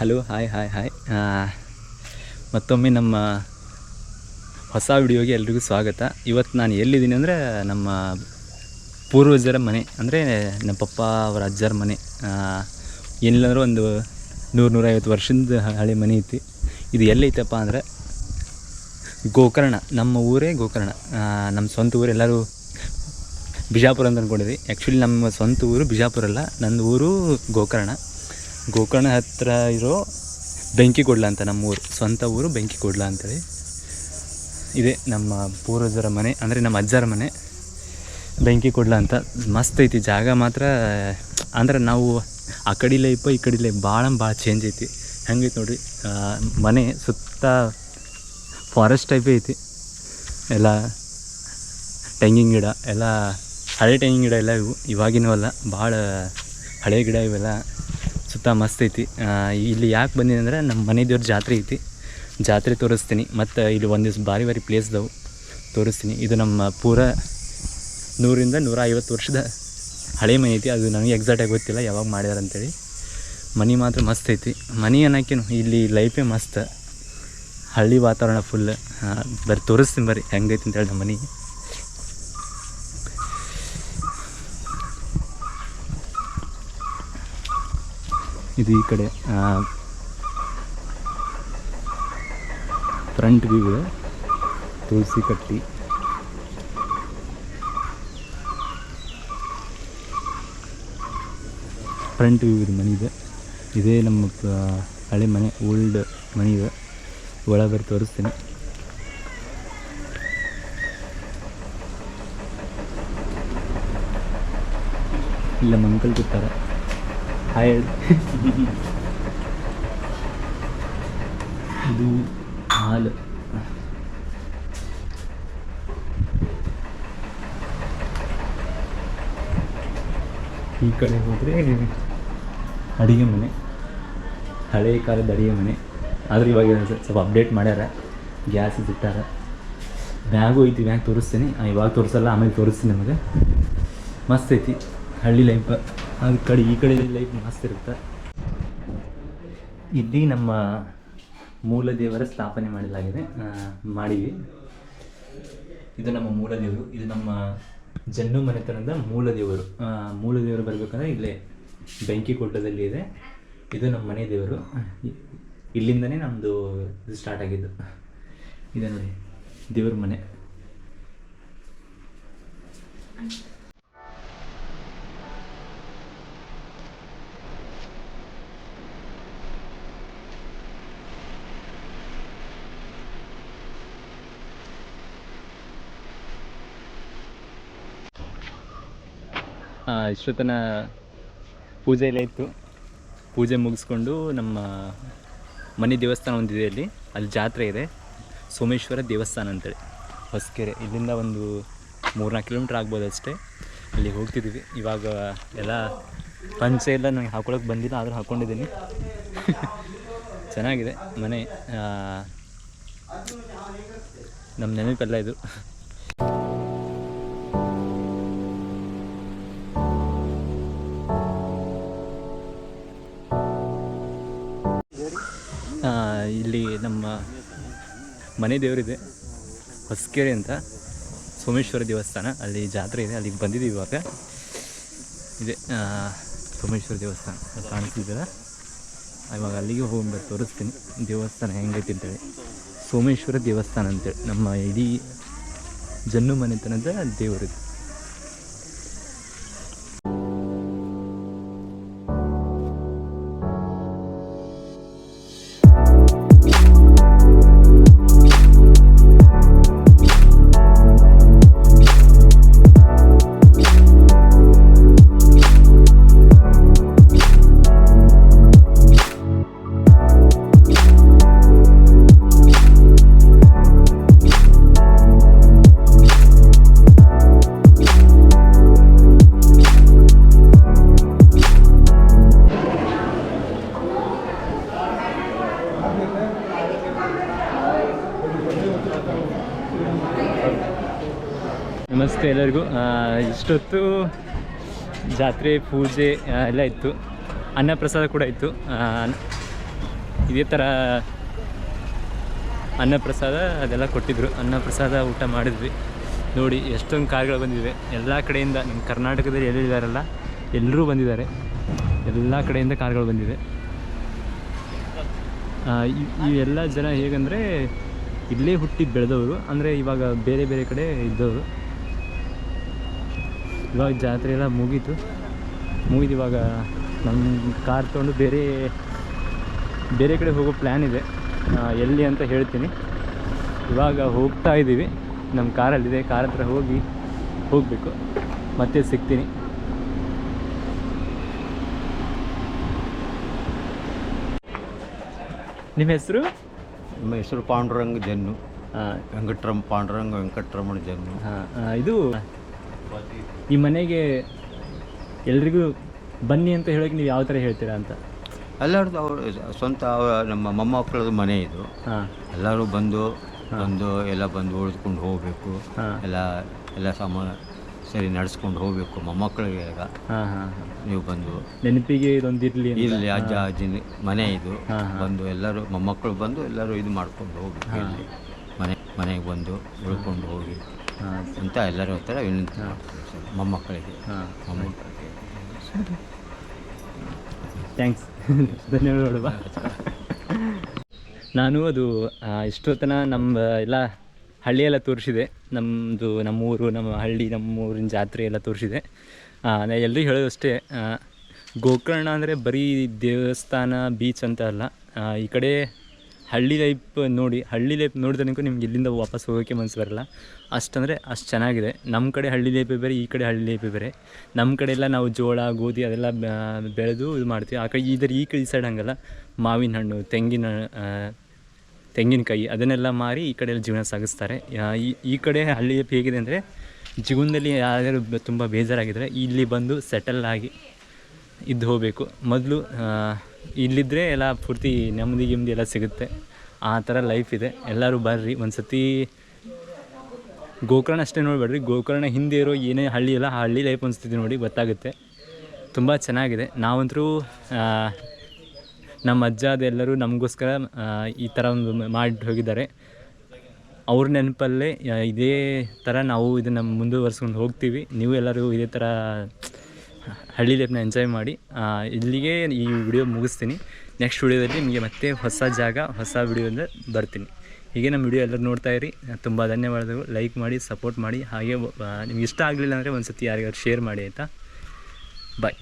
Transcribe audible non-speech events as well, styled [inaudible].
Hello, hi hi hi. ಮತ್ತೊಮ್ಮೆ ನಮ್ಮ ಹೊಸ ವಿಡಿಯೋಗೆ ಎಲ್ರಿಗೂ ಸ್ವಾಗತ. ಇವತ್ತು ನಾನು ಎಲ್ಲಿದ್ದೀನಿ ಅಂದರೆ ನಮ್ಮ ಪೂರ್ವಜರ ಮನೆ, ಅಂದರೆ ನಮ್ಮ ಪಪ್ಪ ಅವರ ಅಜ್ಜರ ಮನೆ. ಏನಿಲ್ಲ ಅಂದ್ರೆ ಒಂದು ನೂರು, ನೂರೈವತ್ತು ವರ್ಷದ ಹಳೆ ಮನೆ ಐತಿ. ಇದು ಎಲ್ಲೈತಪ್ಪ ಅಂದರೆ ಗೋಕರ್ಣ, ನಮ್ಮ ಊರೇ ಗೋಕರ್ಣ. ನಮ್ಮ ಸ್ವಂತ ಊರು, ಎಲ್ಲರೂ ಬಿಜಾಪುರ ಅಂತ ಅಂದ್ಕೊಂಡಿದ್ವಿ ಆ್ಯಕ್ಚುಲಿ ನಮ್ಮ ಸ್ವಂತ ಊರು ಬಿಜಾಪುರ ಅಲ್ಲ ನನ್ನ ಊರು ಗೋಕರ್ಣ. ಗೋಕರ್ಣ ಹತ್ತಿರ ಇರೋ ಬೆಂಕಿಕೊಡ್ಲ ಅಂತ ನಮ್ಮ ಊರು ಸ್ವಂತ ಊರು ಬೆಂಕಿಕೊಡ್ಲ ಅಂತೇಳಿ. ಇದೆ ನಮ್ಮ ಪೂರ್ವಜರ ಮನೆ, ಅಂದರೆ ನಮ್ಮ ಅಜ್ಜರ ಮನೆ. ಬೆಂಕಿ ಕೊಡ್ಲ ಅಂತ ಮಸ್ತ್ ಐತಿ, ಜಾಗ ಮಾತ್ರ, ಅಂದ್ರೆ ನಾವು ಆ ಕಡೆ ಇಪ್ಪ, ಈ ಕಡೆ ಲೈಫ್ ಭಾಳ ಭಾಳ ಚೇಂಜ್ ಐತಿ. ಹೆಂಗೈತಿ ನೋಡ್ರಿ ಮನೆ ಸುತ್ತ ಫಾರೆಸ್ಟ್ ಟೈಪೇ ಐತಿ. ಎಲ್ಲ ತೆಂಗಿನ ಗಿಡ, ಎಲ್ಲ ಹಳೆ ತೆಂಗಿನ ಗಿಡ ಎಲ್ಲ ಇವು ಇವಾಗಿನವಲ್ಲ ಭಾಳ ಹಳೆ ಗಿಡ ಇವೆಲ್ಲ. ಸುತ್ತ ಮಸ್ತ್ ಐತಿ ಇಲ್ಲಿ ಯಾಕೆ ಬಂದಿದೆ ಅಂದರೆ ನಮ್ಮ ಮನೆ ದೇವ್ರ ಜಾತ್ರೆ ಐತಿ. ಜಾತ್ರೆ ತೋರಿಸ್ತೀನಿ. ಮತ್ತು ಇಲ್ಲಿ ಒಂದು ದಿವ್ಸ ಭಾರಿ ಭಾರಿ ಇದಾವೆ ತೋರಿಸ್ತೀನಿ. ಇದು ನಮ್ಮ ಪೂರ ನೂರಿಂದ ನೂರ ಐವತ್ತು ವರ್ಷದ ಹಳೆ ಮನೆ ಐತಿ. ಅದು ನನಗೆ ಎಕ್ಸಾಕ್ಟಾಗಿ ಗೊತ್ತಿಲ್ಲ ಯಾವಾಗ ಮಾಡ್ಯಾರ ಅಂತೇಳಿ. ಮನೆ ಮಾತ್ರ ಮಸ್ತ್ ಐತಿ. ಮನೆ ಅನ್ನೋಕ್ಕೇನು ಇಲ್ಲಿ ಲೈಫೇ ಮಸ್ತ್. ಹಳ್ಳಿ ವಾತಾವರಣ ಫುಲ್ ಬರ್ರಿ ತೋರಿಸ್ತೀನಿ ಬರ್ರಿ. ಹೆಂಗೈತಿ ಅಂತೇಳಿ ನಮ್ಮ ಮನೆ ಇದು ಈ ಕಡೆ. ಫ್ರಂಟ್ ವ್ಯೂ ಇದೆ. ತುಳಸಿ ಕಟ್ಟಿ. ಫ್ರಂಟ್ ವ್ಯೂ ಇದು ಮನೆ ಇದೆ. ಇದೇ ನಮ್ಮ ಹಳೆ ಮನೆ ಓಲ್ಡ್ ಮನೆ ಇದೆ. ಒಳಗಡೆ ತೋರಿಸ್ತೀನಿ. ಇಲ್ಲ ಮಂಕಲ್ ಕೂತಾರೆ ಹಾಯ್ du ಇದು ಹಾಲು ಈ ಕಡೆ ಹೋದರೆ ಅಡಿಗೆ ಮನೆ. ಹಳೆ ಕಾಲದ ಅಡುಗೆ ಮನೆ. ಆದರೆ ಇವಾಗ ಸ್ವಲ್ಪ- ಸ್ವಲ್ಪ ಅಪ್ಡೇಟ್ ಮಾಡ್ಯಾರ. ಗ್ಯಾಸ್ ಇಟ್ಟಾರ ಬ್ಯಾಗು ಐತಿ ಬ್ಯಾಗ್ ತೋರಿಸ್ತೀನಿ. ಇವಾಗ ತೋರಿಸಲ್ಲ ಆಮೇಲೆ ತೋರಿಸ್ತೀನಿ ನಿಮಗೆ. ಮಸ್ತ್ ಐತಿ. ಹಳ್ಳಿ ಲೈಫ್ ಅದು ಕಡೆ ಈ ಕಡೆ ಲೈಟ್ ಮಸ್ತ್ ಇರುತ್ತೆ. ಇಲ್ಲಿ ನಮ್ಮ ಮೂಲ ದೇವರ ಸ್ಥಾಪನೆ ಮಾಡಲಾಗಿದೆ. ಮಾಡಿವಿ. ಇದು ನಮ್ಮ ಮೂಲ ದೇವರು ಇದು ನಮ್ಮ ಜನ್ನು ಮನೆತನದ ಮೂಲ ದೇವರು ಮೂಲ ದೇವರು ಬರಬೇಕಂದ್ರೆ ಇಲ್ಲೇ ಬೆಂಕಿ ಕೊಟ್ಟದಲ್ಲಿ ಇದೆ. ಇದು ನಮ್ಮ ಮನೆ ದೇವರು. ಇಲ್ಲಿಂದನೇ ನಮ್ಮದು ಇದು ಸ್ಟಾರ್ಟ್ ಆಗಿದ್ದು. ಇದೆ ನೋಡಿ, ದೇವ್ರ ಮನೆ. ಇಷ್ಟೊತ್ತನ ಪೂಜೆ ಎಲ್ಲ ಇತ್ತು. ಪೂಜೆ ಮುಗಿಸ್ಕೊಂಡು ನಮ್ಮ ಮನೆ ದೇವಸ್ಥಾನ ಒಂದಿದೆ ಅಲ್ಲಿ. ಅಲ್ಲಿ ಜಾತ್ರೆ ಇದೆ. ಸೋಮೇಶ್ವರ ದೇವಸ್ಥಾನ ಅಂತೇಳಿ. ಹೊಸಕೆರೆ. ಇಲ್ಲಿಂದ ಒಂದು ಮೂರ್ನಾಲ್ಕು ಕಿಲೋಮೀಟ್ರ್ ಆಗ್ಬೋದು ಅಷ್ಟೇ. ಅಲ್ಲಿ ಹೋಗ್ತಿದ್ದೀವಿ. ಇವಾಗ ಎಲ್ಲ ಪಂಚೆ ಎಲ್ಲ ನನಗೆ ಹಾಕೊಳಕ್ಕೆ ಬಂದಿಲ್ಲ, ಆದರೂ ಹಾಕ್ಕೊಂಡಿದ್ದೀನಿ [laughs] ಚೆನ್ನಾಗಿದೆ ಮನೆ. ನಮ್ಮ ನೆನಪೆಲ್ಲ ಇದು. ನಮ್ಮ ಮನೆ ದೇವರಿದೆ. ಹೊಸಕೆರೆ ಅಂತ ಸೋಮೇಶ್ವರ ದೇವಸ್ಥಾನ. ಅಲ್ಲಿ ಜಾತ್ರೆ ಇದೆ. ಅಲ್ಲಿಗೆ ಬಂದಿದ್ದೀವಿ ಇವಾಗ. ಇದೆ ಸೋಮೇಶ್ವರ ದೇವಸ್ಥಾನ. ಕಾಣಿಸ್ತಿದ್ದೀರ ಇವಾಗ ಅಲ್ಲಿಗೆ ಹೋಗಿ ತೋರಿಸ್ತೀನಿ. ದೇವಸ್ಥಾನ ಹೆಂಗೈತಿ ಅಂತೇಳಿ. ಸೋಮೇಶ್ವರ ದೇವಸ್ಥಾನ ಅಂತೇಳಿ. ನಮ್ಮ ಇಡೀ ಜನ್ನು ಮನೆತನದ ದೇವರಿದು. ನಮಸ್ತೆ ಎಲ್ಲರಿಗೂ. ಇಷ್ಟೊತ್ತು ಜಾತ್ರೆ, ಪೂಜೆ ಎಲ್ಲ ಇತ್ತು. ಅನ್ನಪ್ರಸಾದ ಕೂಡ ಇತ್ತು. ಇದೇ ಥರ ಅನ್ನಪ್ರಸಾದ ಅದೆಲ್ಲ ಕೊಟ್ಟಿದ್ದರು ಅನ್ನಪ್ರಸಾದ ಊಟ ಮಾಡಿದ್ವಿ. ನೋಡಿ, ಎಷ್ಟೊಂದು ಕಾರ್ಗಳು ಬಂದಿವೆ. ಎಲ್ಲ ಕಡೆಯಿಂದ ನಮ್ಮ ಕರ್ನಾಟಕದಲ್ಲಿ ಎಲ್ಲಿದ್ದಾರಲ್ಲ, ಎಲ್ಲರೂ ಬಂದಿದ್ದಾರೆ. ಎಲ್ಲ ಕಡೆಯಿಂದ ಕಾರ್ಗಳು ಈ ಎಲ್ಲ ಜನ ಹೇಗಂದರೆ, ಇಲ್ಲೇ ಹುಟ್ಟಿ ಬೆಳೆದವರು. ಅಂದರೆ ಇವಾಗ ಬೇರೆ ಬೇರೆ ಕಡೆ ಇದ್ದವರು. ಇವಾಗ ಜಾತ್ರೆ ಎಲ್ಲ ಮುಗೀತು. ಮುಗಿದು ಇವಾಗ ನಮ್ಮ ಕಾರ್ ತೊಗೊಂಡು ಬೇರೆ ಬೇರೆ ಕಡೆ ಹೋಗೋ ಪ್ಲ್ಯಾನ್ ಇದೆ. ಎಲ್ಲಿ ಅಂತ ಹೇಳ್ತೀನಿ. ಇವಾಗ ಹೋಗ್ತಾ ಇದ್ದೀವಿ. ನಮ್ಮ ಕಾರಲ್ಲಿದೆ. ಕಾರ್ ಹತ್ರ ಹೋಗಿ ಹೋಗಬೇಕು. ಮತ್ತೆ ಸಿಗ್ತೀನಿ. ನಿಮ್ಮ ಹೆಸರು? ನಿಮ್ಮ ಹೆಸರು ಪಾಂಡುರಂಗ ಜನ್ನು. ಹಾಂ. ವೆಂಕಟ್ರಮ್ ಪಾಂಡುರಂಗ ವೆಂಕಟರಮಣ ಜನ್ನು. ಹಾಂ ಇದು ಈ ಮನೆಗೆ ಎಲ್ರಿಗೂ ಬನ್ನಿ ಅಂತ ಹೇಳೋಕೆ ನೀವು ಯಾವ ಥರ ಹೇಳ್ತೀರಾ ಅಂತ? ಎಲ್ಲರದ್ದು ಅವರು ಸ್ವಂತ ಅವರ ನಮ್ಮ ಮೊಮ್ಮಕ್ಕಳದ್ದು ಮನೆ ಇದು. ಹಾಂ. ಎಲ್ಲರೂ ಬಂದು ಬಂದು ಎಲ್ಲ ಬಂದು ಉಳಿದುಕೊಂಡು ಹೋಗಬೇಕು. ಎಲ್ಲ ಎಲ್ಲ ಸಾಮಾನು ಸರಿ ನಡೆಸ್ಕೊಂಡು ಹೋಗಬೇಕು ಮೊಮ್ಮಕ್ಕಳಿಗೆ ಈಗ. ಹಾಂ ಹಾಂ ಹಾಂ. ನೀವು ಬಂದು. ನೆನಪಿಗೆ ಇದೊಂದು ಇರಲಿ ಇರಲಿ ಅಜ್ಜ ಅಜ್ಜಿ ಮನೆ ಇದು. ಬಂದು ಎಲ್ಲರೂ ಮೊಮ್ಮಕ್ಕಳು ಬಂದು ಎಲ್ಲರೂ ಇದು ಮಾಡ್ಕೊಂಡು ಹೋಗಬೇಕು ಇಲ್ಲಿ. ಮನೆ ಮನೆಗೆ ಬಂದು ಉಳ್ಕೊಂಡು ಹೋಗಿ. ಅಂತ ಎಲ್ಲರೂ ಹೇಳ್ತಾರೆ ವಿನಂತಿ ಮೊಮ್ಮಕ್ಕಳಿಗೆ. ಥ್ಯಾಂಕ್ಸ್ ಧನ್ಯವಾದಗಳು. ನಾನು ಅದು ಇಷ್ಟೊತ್ತನ ನಮ್ಮ ಎಲ್ಲ ಹಳ್ಳಿಯೆಲ್ಲ ತೋರಿಸಿದೆ. ನಮ್ಮದು ನಮ್ಮೂರು ನಮ್ಮ ಹಳ್ಳಿ ನಮ್ಮ ಊರಿನ ಜಾತ್ರೆ ಎಲ್ಲ ತೋರಿಸಿದೆ. ನಾನು ಎಲ್ಲರೂ ಹೇಳೋದಷ್ಟೇ ಗೋಕರ್ಣ ಅಂದರೆ ಬರೀ ದೇವಸ್ಥಾನ ಬೀಚ್ ಅಂತ ಅಲ್ಲ. ಈ ಕಡೆ ಹಳ್ಳಿ ಲೈಫ್ ನೋಡಿ, ಹಳ್ಳಿ ಲೈಫ್ ನೋಡಿದ ತನಕ ನಿಮ್ಗೆ ಇಲ್ಲಿಂದ ವಾಪಸ್ ಹೋಗೋಕ್ಕೆ ಮನಸ್ಸು ಬರಲ್ಲ. ಅಷ್ಟಂದರೆ ಅಷ್ಟು ಚೆನ್ನಾಗಿದೆ. ನಮ್ಮ ಕಡೆ ಹಳ್ಳಿ ಲೈಫೇ ಬೇರೆ, ಈ ಕಡೆ ಹಳ್ಳಿ ಲೈಫೇ ಬೇರೆ. ನಮ್ಮ ಕಡೆ ಎಲ್ಲ ನಾವು ಜೋಳ, ಗೋಧಿ ಅದೆಲ್ಲ ಬೆಳೆದು ಇದು ಮಾಡ್ತೀವಿ. ಆ ಕಡೆ ಇದರ ಈ ಕಡೆ ಈ ಸೈಡ್ ಹಂಗಲ್ಲ. ಮಾವಿನ ಹಣ್ಣು, ತೆಂಗಿನ ತೆಂಗಿನಕಾಯಿ ಅದನ್ನೆಲ್ಲ ಮಾರಿ ಈ ಕಡೆ ಎಲ್ಲ ಜೀವನ ಸಾಗಿಸ್ತಾರೆ. ಈ ಈ ಕಡೆ ಹಳ್ಳಿ ಲೈಫ್ ಹೇಗಿದೆ ಅಂದರೆ ಜೀವನದಲ್ಲಿ ಯಾರು ತುಂಬ ಬೇಜಾರಾಗಿದ್ದರೆ ಇಲ್ಲಿ ಬಂದು ಸೆಟಲ್ ಆಗಿ ಇದ್ದು ಹೋಗಬೇಕು. ಮೊದಲು ಇಲ್ಲಿದ್ದರೆ ಎಲ್ಲ ಪೂರ್ತಿ ನೆಮ್ಮದಿ ಗಿಮ್ದಿ ಎಲ್ಲ ಸಿಗುತ್ತೆ. ಆ ಥರ ಲೈಫ್ ಇದೆ. ಎಲ್ಲರೂ ಬರ್ರಿ. ಒಂದು ಸತಿ ಗೋಕರ್ಣ ಅಷ್ಟೇ ನೋಡಬೇಡ್ರಿ. ಗೋಕರ್ಣ ಹಿಂದೆ ಇರೋ ಏನೇ ಹಳ್ಳಿ ಇಲ್ಲ ಹಳ್ಳಿ ಲೈಫ್ ಅನಿಸ್ತಿದೆ ನೋಡಿ ಗೊತ್ತಾಗುತ್ತೆ. ತುಂಬ ಚೆನ್ನಾಗಿದೆ. ನಾವಂತರೂ ನಮ್ಮ ಅಜ್ಜ ಅದೆಲ್ಲರೂ ನಮಗೋಸ್ಕರ ಈ ಥರ ಒಂದು ಮಾಡಿ ಹೋಗಿದ್ದಾರೆ. ಅವ್ರ ನೆನಪಲ್ಲೇ ಇದೇ ಥರ ನಾವು ಇದನ್ನು ಮುಂದುವರ್ಸ್ಕೊಂಡು ಹೋಗ್ತೀವಿ. ನೀವು ಎಲ್ಲರೂ ಇದೇ ಥರ ಹಳ್ಳಿ ಲೈಫ್ನ ಎಂಜಾಯ್ ಮಾಡಿ ಇಲ್ಲಿಗೆ ಈ ವಿಡಿಯೋ ಮುಗಿಸ್ತೀನಿ. ನೆಕ್ಸ್ಟ್ ವಿಡಿಯೋದಲ್ಲಿ ನಿಮಗೆ ಮತ್ತೆ ಹೊಸ ಜಾಗ, ಹೊಸ ವಿಡಿಯೋದಿಂದ ಬರ್ತೀನಿ. ಹೀಗೆ ನಮ್ಮ ವಿಡಿಯೋ ಎಲ್ಲರೂ ನೋಡ್ತಾ ಇರಿ. ತುಂಬ ಧನ್ಯವಾದಗಳು. ಲೈಕ್ ಮಾಡಿ ಸಪೋರ್ಟ್ ಮಾಡಿ. ಹಾಗೆ ನಿಮ್ಗೆ ಇಷ್ಟ ಆಗಲಿಲ್ಲ ಅಂದರೆ ಒಂದು ಸತಿ ಯಾರಿಗಾದ್ರು ಶೇರ್ ಮಾಡಿ ಆಯಿತಾ? ಬಾಯ್